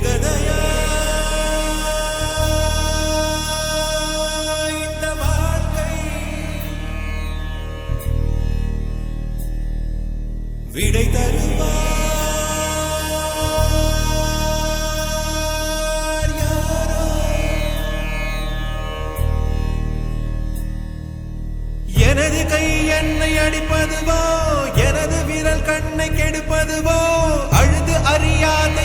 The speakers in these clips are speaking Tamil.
விடுகதையா விடை தருவார் யாரோ? எனது கை என்னை அடிப்பதுவோ எனது விரல் கண்ணை கெடுப்பதுவோ அழுது அறியாத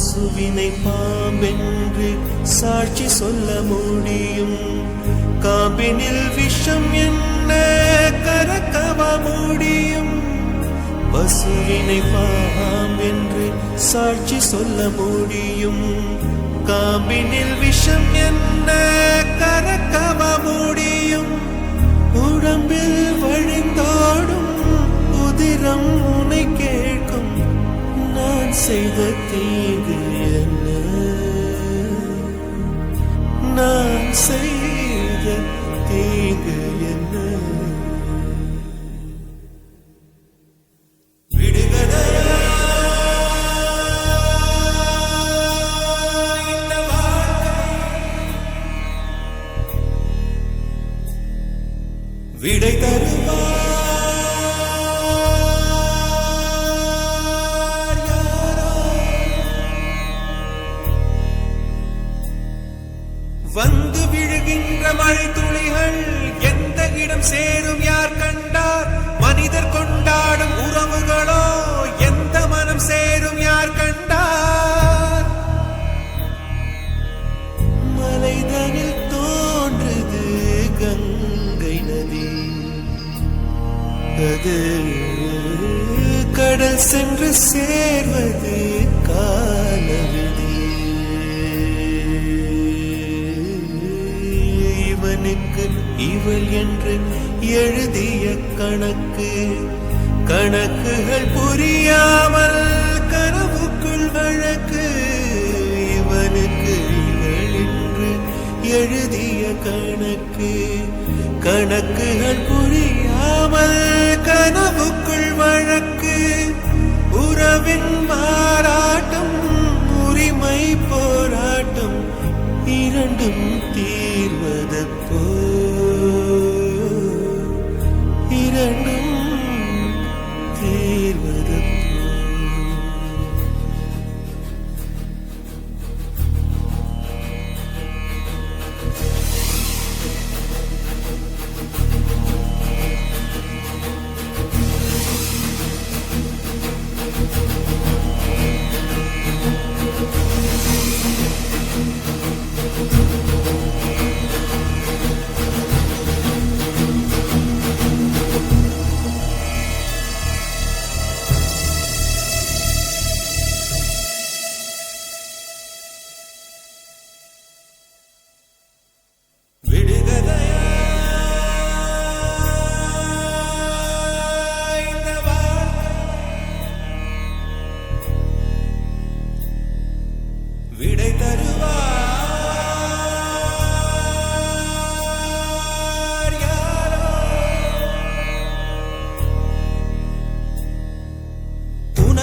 இயேசுவினை பாம்பென்று சாட்சி சொல்ல முடியும். காபினில் விஷம் என்ன கரக்கவ முடியும். பசுவினை பாம்பென்று சாட்சி சொல்ல முடியும். காபினில் விஷம் என்ன கரக்கவ முடியும். உடம்பில் வழிந்தாடும் உதிரம் செய்த தீது என்ன? நான் செய்த தீது என்ன? விடை சேர்வது கடல் சென்று சேர்வது காலவிதி இவனுக்கு இவள் என்று எழுதிய கணக்கு கணக்குகள் புரியாமல் கனவுக்குள் வழக்கு. இவனுக்கு இவள் என்று எழுதிய கணக்கு கணக்குகள் புரிய புரியாமல் கனவுக்குள் வழக்கு உறவின் மாறாட்டம் உரிமை போராட்டம் இரண்டும் தீர்வதப்போ இரண்டு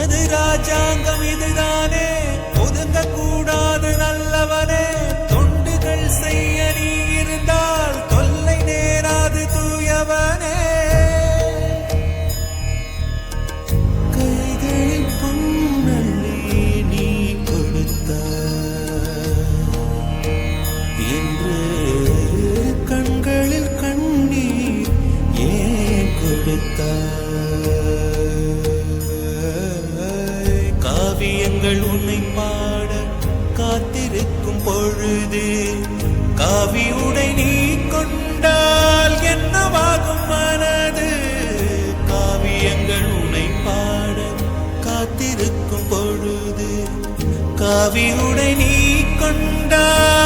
உனது ராஜாங்கம் இதுதானே? ஒதுங்க கூடாது நல்லவனே. தொண்டுகள் செய்ய நீ இருந்தால் தொல்லை நேராது தூயவனே. கைகளில் பொன்னள்ளி நீ கொடுத்த என்று கண்களில் கண்ணீர் ஏன் கொடுத்தாய் காவியங்கள் உன்னை பாட காத்திருக்கும் பொழுது காவி உடை நீ கொண்டால் என்னவாகும் மனது? காவியங்கள் உன்னை பாட காத்திருக்கும் பொழுது காவி உடை நீ கொண்டால்